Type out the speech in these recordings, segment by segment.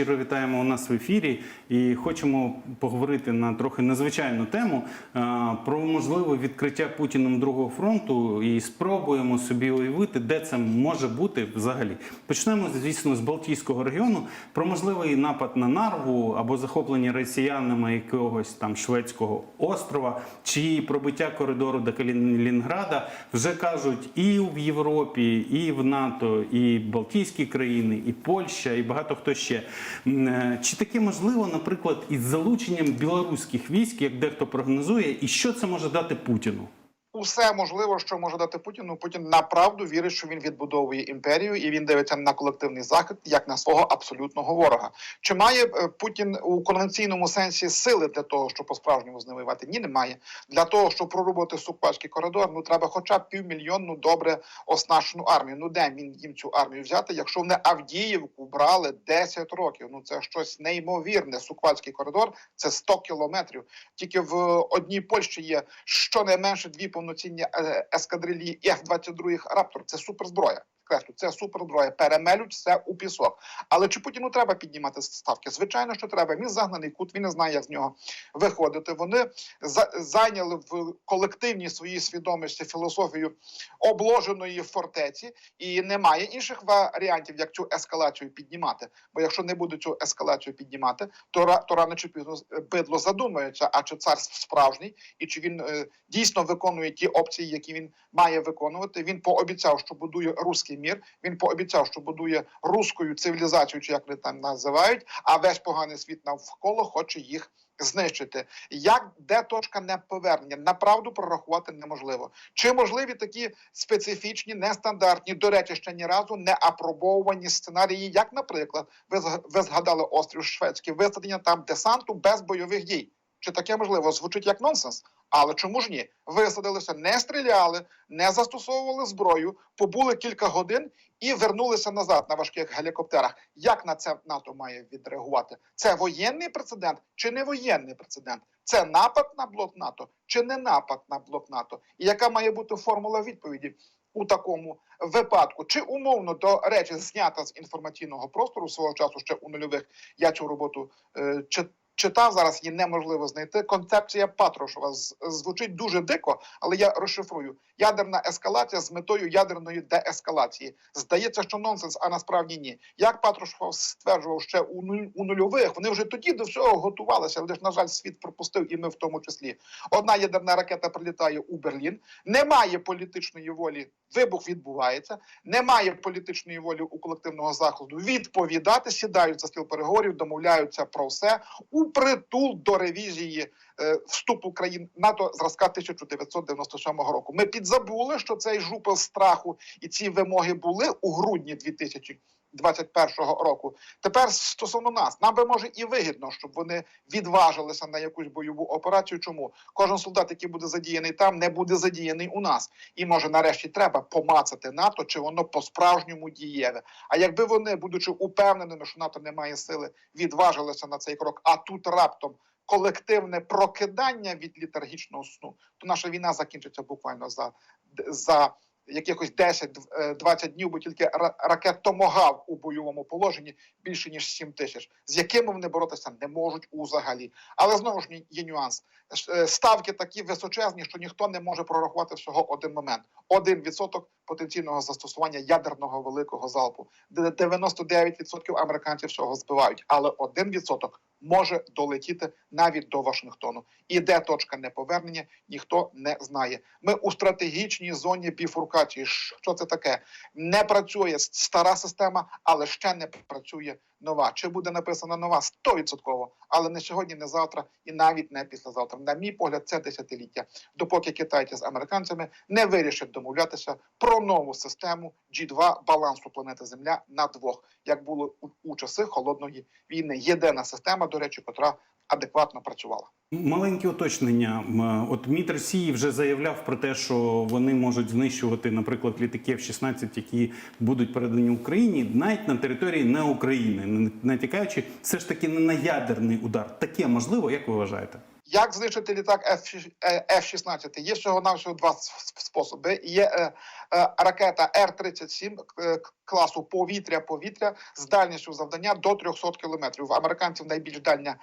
щиро вітаємо у нас в ефірі і хочемо поговорити на трохи незвичайну тему е, про можливе відкриття Путіним другого фронту і спробуємо собі уявити, де це може бути взагалі. Почнемо, звісно, з Балтійського регіону про можливий напад на Нарву або захоплення росіянами якогось там шведського острова, чи пробиття коридору до Калінінграда вже кажуть і в Європі, і в НАТО, і Балтійські країни, і Польща, і багато хто ще. Е, Чи таке можливо, наприклад, із залученням білоруських військ, як дехто прогнозує, і що це може дати Путіну? Усе можливо, що може дати Путіну. Путін направду вірить, що він відбудовує імперію, і він дивиться на колективний захід як на свого абсолютного ворога. Чи має е, Путін у конвенційному сенсі сили для того, щоб по-справжньому з ним воювати? Ні, немає. Для того, щоб прорубати сукпальський коридор, ну треба хоча б півмільйонну добре оснащену армію. Ну де він їм цю армію взяти, якщо вони Авдіївку брали 10 років? Ну це щось неймовірне. Суквальський коридор це 100 кілометрів. Тільки в одній Польщі є щонайменше дві повноцінні ескадрилі ескадрилії F-22 Раптор. Це суперзброя. Креслю, це суперзброя. Перемелють все у пісок. Але чи Путіну треба піднімати ставки? Звичайно, що треба. Він загнаний кут, він не знає, як з нього виходити. Вони за- зайняли в колективній своїй свідомості філософію обложеної фортеці, і немає інших варіантів, як цю ескалацію піднімати. Бо якщо не буде цю ескалацію піднімати, то, то рано чи пізно бидло задумається, а чи цар справжній, і чи він е, дійсно виконує ті опції, які він має виконувати. Він пообіцяв, що будує руський мір. Він пообіцяв, що будує руською цивілізацію, чи як вони там називають, а весь поганий світ навколо хоче їх. Знищити як де точка неповернення направду прорахувати неможливо. Чи можливі такі специфічні, нестандартні, до речі, ще ні разу не апробовані сценарії, як, наприклад, ви зг- ви згадали острів Шведський, висадення там десанту без бойових дій. Чи таке можливо? Звучить як нонсенс. Але чому ж ні? Висадилися, не стріляли, не застосовували зброю, побули кілька годин і вернулися назад на важких гелікоптерах. Як на це НАТО має відреагувати? Це воєнний прецедент чи не воєнний прецедент? Це напад на блок НАТО чи не напад на блок НАТО? І яка має бути формула відповіді? У такому випадку, чи умовно до речі, знята з інформаційного простору свого часу ще у нульових я цю роботу е, читав зараз, її неможливо знайти. Концепція Патрушева звучить дуже дико, але я розшифрую: ядерна ескалація з метою ядерної деескалації. Здається, що нонсенс, а насправді ні. Як Патрушев стверджував ще у нуль у нульових, вони вже тоді до всього готувалися, але ж на жаль, світ пропустив, і ми в тому числі. Одна ядерна ракета прилітає у Берлін. Немає політичної волі. Вибух відбувається. Немає політичної волі у колективного заходу відповідати, сідають за стіл переговорів, домовляються про все у притул до ревізії вступу країн НАТО зразка 1997 року. Ми підзабули, що цей жупел страху і ці вимоги були у грудні 2021 року. Тепер стосовно нас, нам би може і вигідно, щоб вони відважилися на якусь бойову операцію. Чому кожен солдат, який буде задіяний там, не буде задіяний у нас, і може нарешті треба помацати НАТО, чи воно по-справжньому дієве. А якби вони, будучи упевненими, що НАТО не має сили, відважилися на цей крок, а тут раптом колективне прокидання від літаргічного сну, то наша війна закінчиться буквально за, за якихось 10-20 днів, бо тільки ра- ракет Томогав у бойовому положенні більше ніж 7 тисяч, з якими вони боротися не можуть взагалі. Але знову ж є нюанс. Е, Ставки такі височезні, що ніхто не може прорахувати всього один момент. Один відсоток потенційного застосування ядерного великого залпу. Де 99% американців всього збивають, але один відсоток може долетіти навіть до Вашингтону. І де точка неповернення, ніхто не знає. Ми у стратегічній зоні біфуркації. Що це таке? Не працює стара система, але ще не працює нова. Чи буде написана нова? 100%. Але не сьогодні, не завтра і навіть не післязавтра. На мій погляд, це десятиліття. Допоки китайці з американцями не вирішать домовлятися про нову систему G2 балансу планети Земля на двох, як було у, у часи холодної війни. Єдина система, до речі, котра адекватно працювала. Маленьке уточнення. От МІД Росії вже заявляв про те, що вони можуть знищувати, наприклад, літаки F-16, які будуть передані Україні, навіть на території не України, натякаючи все ж таки не на ядерний удар. Таке можливо, як ви вважаєте? Як знищити літак F- е, F-16? Є всього навсього два способи. Є е, е, ракета Р-37 е, класу повітря-повітря з дальністю завдання до 300 кілометрів. В американців найбільш дальня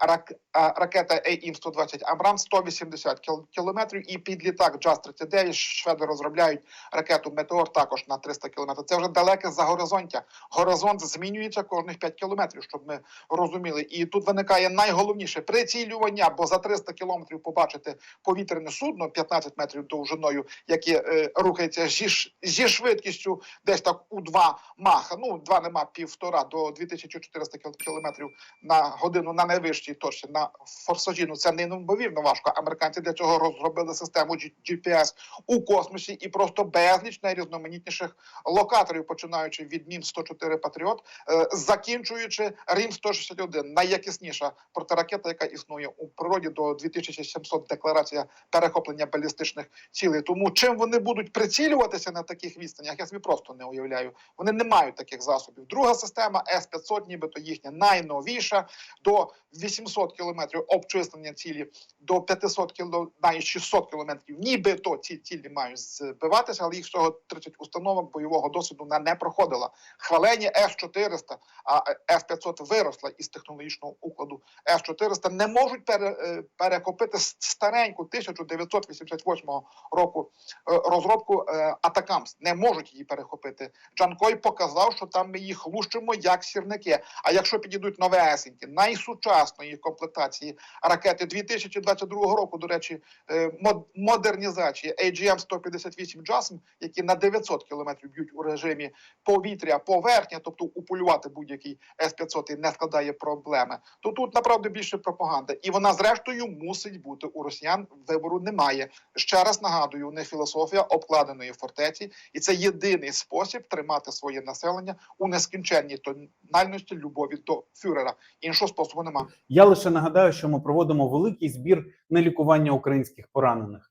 рак, ракета AIM-120 Абрам 180 кіл- кілометрів. І під літак JAS-39 шведи розробляють ракету Метеор також на 300 кілометрів. Це вже далеке за горизонтя. Горизонт змінюється кожних 5 кілометрів, щоб ми розуміли. І тут виникає найголовніше прицілювання, бо за 300 кілометрів побачити повітряне судно 15 метрів довжиною, яке е, рухається зі, зі швидкістю десь так у 2 маха. Ну, 2 нема півтора до 2400 кіл- кілометрів на годину на найвищій точці на форсажі. Ну це неймовірно важко. Американці для цього розробили систему GPS у космосі і просто безліч найрізноманітніших локаторів, починаючи від Мін 104 Патріот, е, закінчуючи Рім 161 найякісніша протиракета, яка існує у природі до 2700 декларація перехоплення балістичних цілей. Тому чим вони будуть прицілюватися на таких відстанях, я собі просто не уявляю. Вони не мають таких засобів. Друга система С-500, нібито їхня найновіша, до 800 кілометрів обчислення цілі, до 500 кіло, навіть 600 кілометрів. Нібито ці цілі мають збиватися, але їх всього 30 установок бойового досвіду вона не проходила. Хвалені С-400, а С-500 виросла із технологічного укладу С-400, не можуть пере, перекопити стареньку 1988 року е, розробку е, Атакамс. Не можуть її перехопити. Джанкой показав, що там ми їх лущимо як сірники. А якщо підійдуть новесенькі, найсучасної комплектації ракети 2022 року, до речі, е, модернізації AGM-158 JASM, які на 900 кілометрів б'ють у режимі повітря, поверхня, тобто уполювати будь-який С-500 не складає проблеми, то тут направду більше пропаганда. І вона, зрештою, мусить бути у росіян. Вибору немає. Ще раз нагадую, не філософія обкладеної фортеці, і це єдиний спосіб тримати своє населення у нескінченній тональності любові до фюрера. Іншого способу немає. Я лише нагадаю, що ми проводимо великий збір на лікування українських поранених.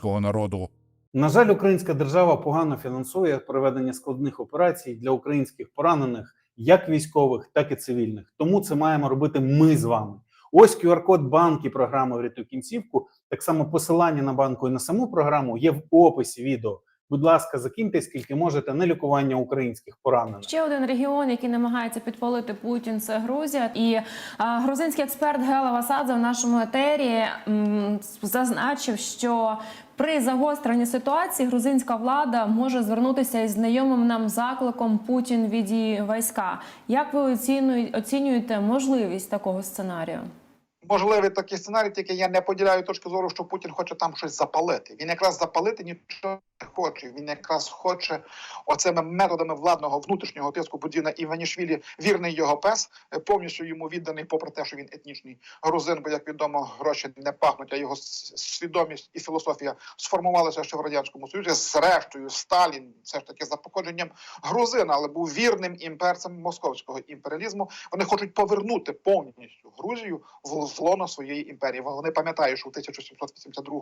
українського народу. На жаль, українська держава погано фінансує проведення складних операцій для українських поранених, як військових, так і цивільних. Тому це маємо робити ми з вами. Ось QR-код банки програми «Врятуй кінцівку. Так само посилання на банку і на саму програму є в описі відео. Будь ласка, закиньте скільки можете на лікування українських поранених. Ще один регіон, який намагається підпалити Путін, це Грузія. І а, грузинський експерт Гела Васадзе в нашому етері м, зазначив, що при загостренні ситуації грузинська влада може звернутися із знайомим нам закликом Путін віді війська. Як ви оцінюєте можливість такого сценарію? Можливий такий сценарій, тільки я не поділяю точки зору, що Путін хоче там щось запалити. Він якраз запалити нічого не хоче. Він якраз хоче оцими методами владного внутрішнього тиску Будіна Іванішвілі, вірний його пес, повністю йому відданий, попри те, що він етнічний грузин, бо як відомо, гроші не пахнуть, а його свідомість і філософія сформувалися ще в радянському союзі. Зрештою, Сталін все ж таки за походженням грузина, але був вірним імперцем московського імперіалізму. Вони хочуть повернути повністю Грузію в в своєї імперії. Вони пам'ятають, що у 1782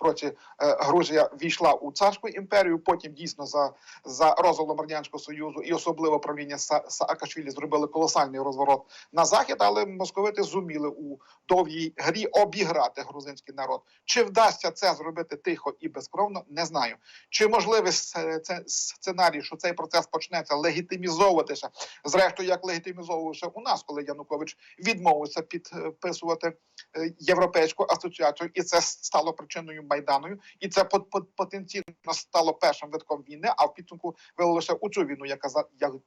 році е, Грузія війшла у царську імперію. Потім дійсно за, за розвалом радянського союзу і особливо правління Са- Саакашвілі зробили колосальний розворот на захід, але московити зуміли у довгій грі обіграти грузинський народ. Чи вдасться це зробити тихо і безкровно, не знаю. Чи можливий це сценарій, що цей процес почнеться легітимізовуватися, зрештою, як легітимізовувався у нас, коли Янукович відмовився підписувати е, європейську асоціацію, і це стало причиною майданою, і це пот- пот- потенційно стало першим витком війни. А в підсумку вилилося у цю війну, яка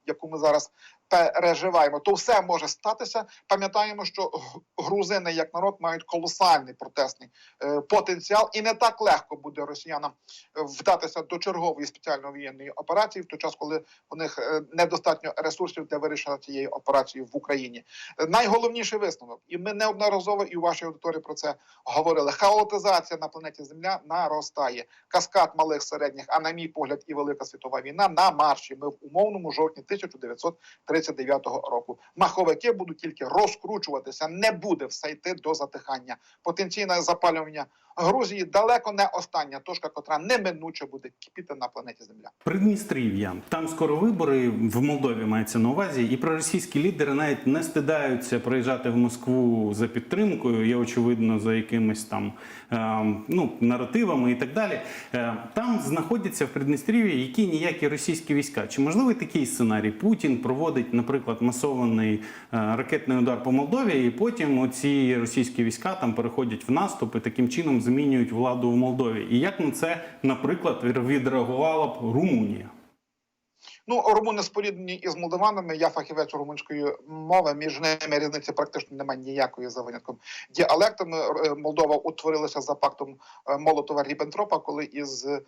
яку ми зараз переживаємо. То все може статися. Пам'ятаємо, що грузини як народ мають колосальний протестний е, потенціал, і не так легко буде росіянам е, вдатися до чергової спеціальної воєнної операції в той час, коли у них недостатньо ресурсів для вирішення цієї операції в Україні. Найголовніший висновок, і ми неодноразово і у вашій аудиторії про це говорили. Хаотизація на планеті Земля наростає. Каскад малих середніх, а на мій погляд, і велика світова війна на марші. Ми в умовному жовтні 1939 року. Маховики будуть тільки розкручуватися, не буде все йти до затихання. Потенційне запалювання Грузії далеко не остання точка, котра неминуче буде кипіти на планеті Земля. Придністрів'я. Там скоро вибори в Молдові мається на увазі, і проросійські лідери навіть не стидаються приїжджати в Москву за підтримкою. Є очевидно за якимись там е, ну наративами і так далі. Е, там знаходяться в Придністрів'ї які ніякі російські війська. Чи можливий такий сценарій? Путін проводить, наприклад, масований е, ракетний удар по Молдові, і потім оці російські війська там переходять в наступ і таким чином змінюють владу в Молдові. І як на це, наприклад, відреагувала б Румунія? Ну, румуни споріднені із молдаванами. Я фахівець румунської мови. Між ними різниці практично немає ніякої за винятком. Діалектами Е, Молдова утворилася за пактом е, Молотова Ріббентропа, коли із е,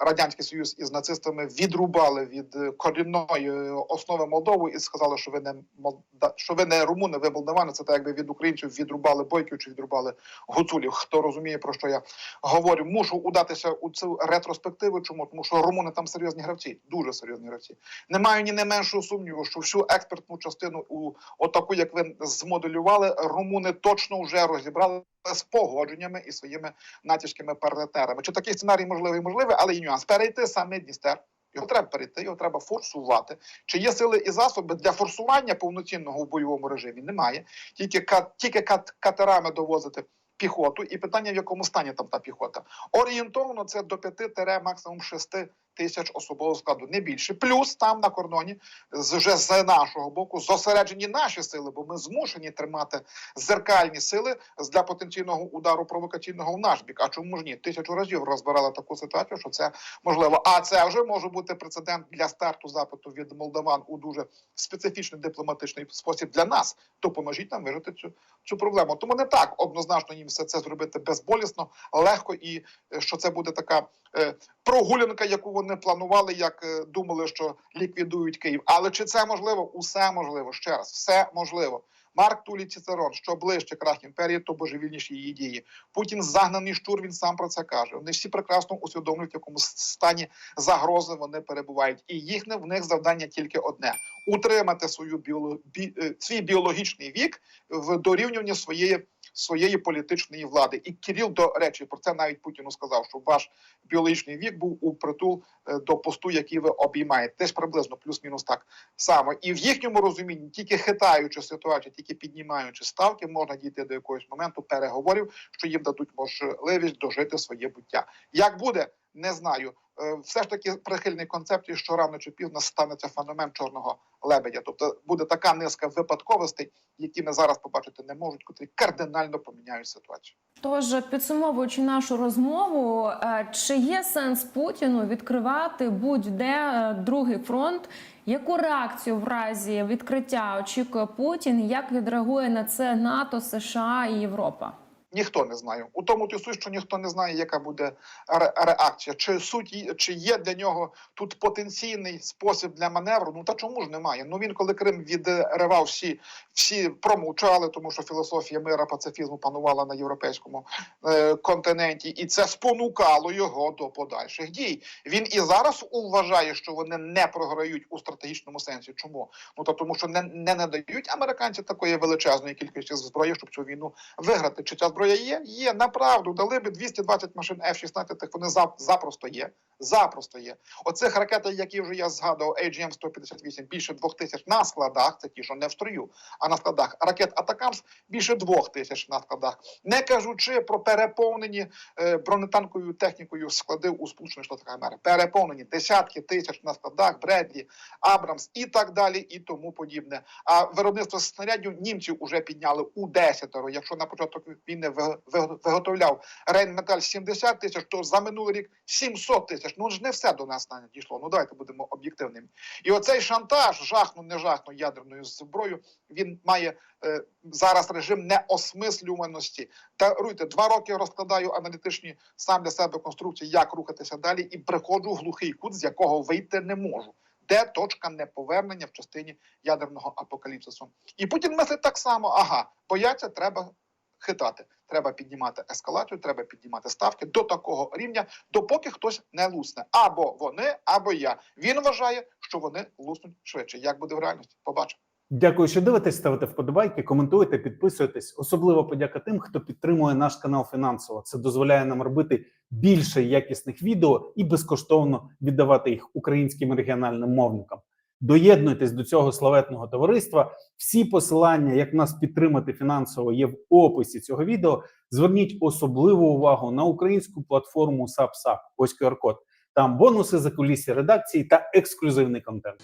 радянський союз із нацистами відрубали від корінної основи Молдову і сказали, що ви не молда, що ви не румуни, ви молдавани. Це так, якби від українців відрубали бойків чи відрубали гуцулів. Хто розуміє про що я говорю? Мушу удатися у цю ретроспективу. Чому тому, що румуни там серйозні гравці, дуже серйозні гравці. Не маю ні не меншого сумніву, що всю експертну частину у отаку, як ви змоделювали, румуни точно вже розібрали з погодженнями і своїми натівськими партнерами. Чи такий сценарій можливий? Можливий, але і нюанс перейти саме Дністер. Його треба перейти, його треба форсувати. Чи є сили і засоби для форсування повноцінного в бойовому режимі? Немає. Тільки ка- тільки кат- катерами довозити піхоту, і питання, в якому стані там та піхота. Орієнтовно це до 5 максимум 6 тисяч особового складу, не більше. Плюс там на кордоні вже з нашого боку зосереджені наші сили, бо ми змушені тримати зеркальні сили для потенційного удару провокаційного в наш бік. А чому ж ні? Тисячу разів розбирали таку ситуацію, що це можливо. А це вже може бути прецедент для старту запиту від молдаван у дуже специфічний дипломатичний спосіб для нас. Допоможіть нам вижити цю цю проблему. Тому не так однозначно їм все це зробити безболісно, легко, і е, що це буде така е, прогулянка, яку вони планували, як е, думали, що ліквідують Київ. Але чи це можливо? Усе можливо. Ще раз, все можливо. Марк Тулі Цицерон, що ближче крах імперії, то божевільніші її дії. Путін загнаний штур. Він сам про це каже. Вони всі прекрасно усвідомлюють, в якому стані загрози вони перебувають, і їхнє в них завдання тільки одне: утримати свою біоло... бі... е, свій біологічний вік в дорівнюванні своєї своєї політичної влади. І Кирил, до речі, про це навіть Путіну сказав, що ваш біологічний вік був у притул е, до посту, який ви обіймаєте. Теж приблизно плюс-мінус так само. І в їхньому розумінні, тільки хитаючи ситуацію, тільки піднімаючи ставки, можна дійти до якогось моменту переговорів, що їм дадуть можливість дожити своє буття. Як буде, не знаю. Е, Все ж таки прихильний концепції, що рано чи пізно станеться феномен чорного лебедя. Тобто буде така низка випадковостей, які ми зараз побачити не можуть, котрі кардинально поміняють ситуацію. Тож, підсумовуючи нашу розмову, е, чи є сенс Путіну відкривати будь-де е, другий фронт? Яку реакцію в разі відкриття очікує Путін? Як відреагує на це НАТО, США і Європа? Ніхто не знає. У тому ти суть, що ніхто не знає, яка буде ре- реакція. Чи суть чи є для нього тут потенційний спосіб для маневру? Ну та чому ж немає? Ну він, коли Крим відривав, всі всі промовчали, тому що філософія мира пацифізму панувала на європейському е, континенті, і це спонукало його до подальших дій. Він і зараз вважає, що вони не програють у стратегічному сенсі. Чому? Ну то тому, що не, не надають американці такої величезної кількості зброї, щоб цю війну виграти. Чи ця зброя Зброя є? Є, направду. Дали би 220 машин F-16, вони зап- запросто є. Запросто є. Оцих ракет, які вже я згадував, AGM-158, більше двох тисяч на складах, це ті, що не в строю, а на складах. Ракет Атакамс більше двох тисяч на складах. Не кажучи про переповнені е, бронетанковою технікою склади у Сполучених Штатах Америки. Переповнені десятки тисяч на складах, Бредлі, Абрамс і так далі, і тому подібне. А виробництво снарядів німців уже підняли у десятеро. Якщо на початок війни ви- виготовляв Рейнметаль 70 тисяч, то за минулий рік 700 тисяч. Ну ж не все до нас не дійшло. Ну давайте будемо об'єктивними. І оцей шантаж, жахну, не жахну ядерною зброєю, він має е, зараз режим неосмислюваності. Даруйте, два роки розкладаю аналітичні сам для себе конструкції, як рухатися далі, і приходжу в глухий кут, з якого вийти не можу. Де точка неповернення в частині ядерного апокаліпсису? І Путін мислить так само: ага, бояться, треба хитати, треба піднімати ескалацію, треба піднімати ставки до такого рівня, допоки хтось не лусне. Або вони, або я. Він вважає, що вони луснуть швидше. Як буде в реальності? Побачимо. Дякую, що дивитесь, ставите вподобайки, коментуєте, підписуєтесь. Особливо подяка тим, хто підтримує наш канал фінансово. Це дозволяє нам робити більше якісних відео і безкоштовно віддавати їх українським регіональним мовникам. Доєднуйтесь до цього славетного товариства. Всі посилання, як нас підтримати фінансово, є в описі цього відео. Зверніть особливу увагу на українську платформу SubSub. Ось QR-код. Там бонуси за кулісі редакції та ексклюзивний контент.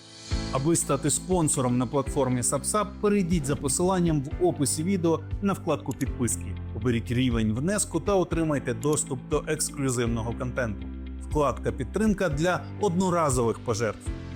Аби стати спонсором на платформі SubSub, перейдіть за посиланням в описі відео на вкладку підписки. Оберіть рівень внеску та отримайте доступ до ексклюзивного контенту. Вкладка підтримка для одноразових пожертв.